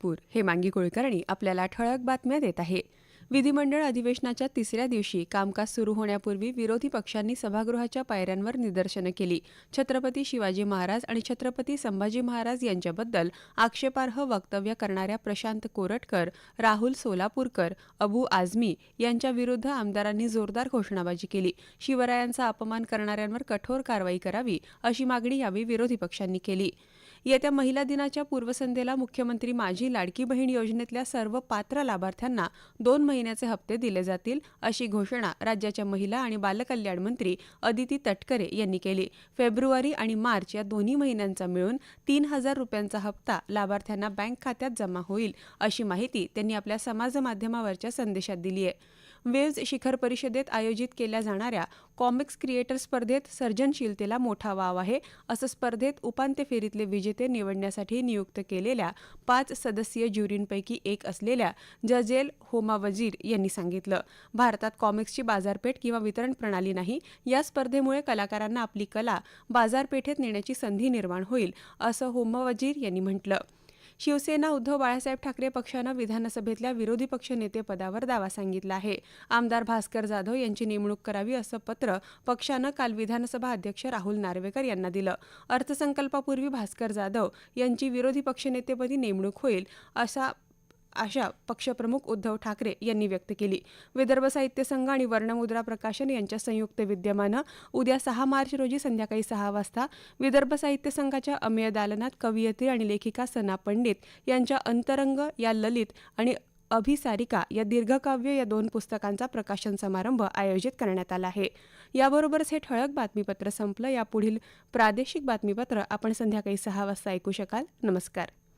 नागपूर हे मांगी कुलकर्णी आपल्याला ठळक बातम्या देत आहे. विधिमंडळ अधिवेशनाच्या तिसऱ्या दिवशी कामकाज सुरू होण्यापूर्वी विरोधी पक्षांनी सभागृहाच्या पायऱ्यांवर निदर्शनं केली. छत्रपती शिवाजी महाराज आणि छत्रपती संभाजी महाराज यांच्याबद्दल आक्षेपार्ह वक्तव्य करणाऱ्या प्रशांत कोरटकर राहुल सोलापूरकर अबू आझमी यांच्या विरुद्ध आमदारांनी जोरदार घोषणाबाजी केली. शिवरायांचा अपमान करणाऱ्यांवर कठोर कारवाई करावी अशी मागणी यावेळी विरोधी पक्षांनी केली. येत्या महिला दिनाच्या पूर्वसंध्येला मुख्यमंत्री माझी लाडकी बहीण योजनेतल्या सर्व पात्र लाभार्थ्यांना दोन महिन्याचे हप्ते दिले जातील अशी घोषणा राज्याच्या महिला आणि बालकल्याण मंत्री अदिती तटकरे यांनी केली. फेब्रुवारी आणि मार्च या दोन्ही महिन्यांचा मिळून तीन हजार रुपयांचा हप्ता लाभार्थ्यांना बँक खात्यात जमा होईल अशी माहिती त्यांनी आपल्या समाजमाध्यमावरच्या संदेशात दिली आहे. वेव्ज शिखर परिषदेत आयोजित केल्या जाणाऱ्या कॉमिक्स क्रिएटर स्पर्धेत सर्जनशीलतेला मोठा वाव आहे. असं स्पर्धेत उपांत्य फेरीतले विजेते निवडण्यासाठी नियुक्त केलेल्या पाच सदस्यीय ज्युरींपैकी एक असलेल्या जजेल होमा वजीर यांनी सांगितलं. भारतात कॉमिक्सची बाजारपेठ किंवा वितरण प्रणाली नाही. या स्पर्धेमुळे कलाकारांना आपली कला बाजारपेठेत नेण्याची संधी निर्माण होईल असं होमा वजीर यांनी म्हटलं. शिवसेना उद्धव बाळासाहेब ठाकरे पक्षानं विधानसभेतल्या विरोधी पक्षनेतेपदावर दावा सांगितला आहे. आमदार भास्कर जाधव यांची नेमणूक करावी असं पत्र पक्षानं काल विधानसभा अध्यक्ष राहुल नार्वेकर यांना दिलं. अर्थसंकल्पापूर्वी भास्कर जाधव यांची विरोधी पक्षनेतेपदी नेमणूक होईल असा आशा पक्षप्रमुख उद्धव ठाकरे यांनी व्यक्त केली. विदर्भ साहित्य संघ आणि वर्णमुद्रा प्रकाशन यांच्या संयुक्त विद्यमानं उद्या सहा मार्च रोजी संध्याकाळी सहा वाजता विदर्भ साहित्य संघाच्या अमेय दालनात कवयित्री आणि लेखिका सना पंडित यांच्या अंतरंग या ललित आणि अभिसारिका या दीर्घकाव्य या दोन पुस्तकांचा प्रकाशन समारंभ आयोजित करण्यात आला आहे. याबरोबरच हे ठळक बातमीपत्र संपलं. यापुढील प्रादेशिक बातमीपत्र आपण संध्याकाळी सहा वाजता ऐकू शकाल. नमस्कार.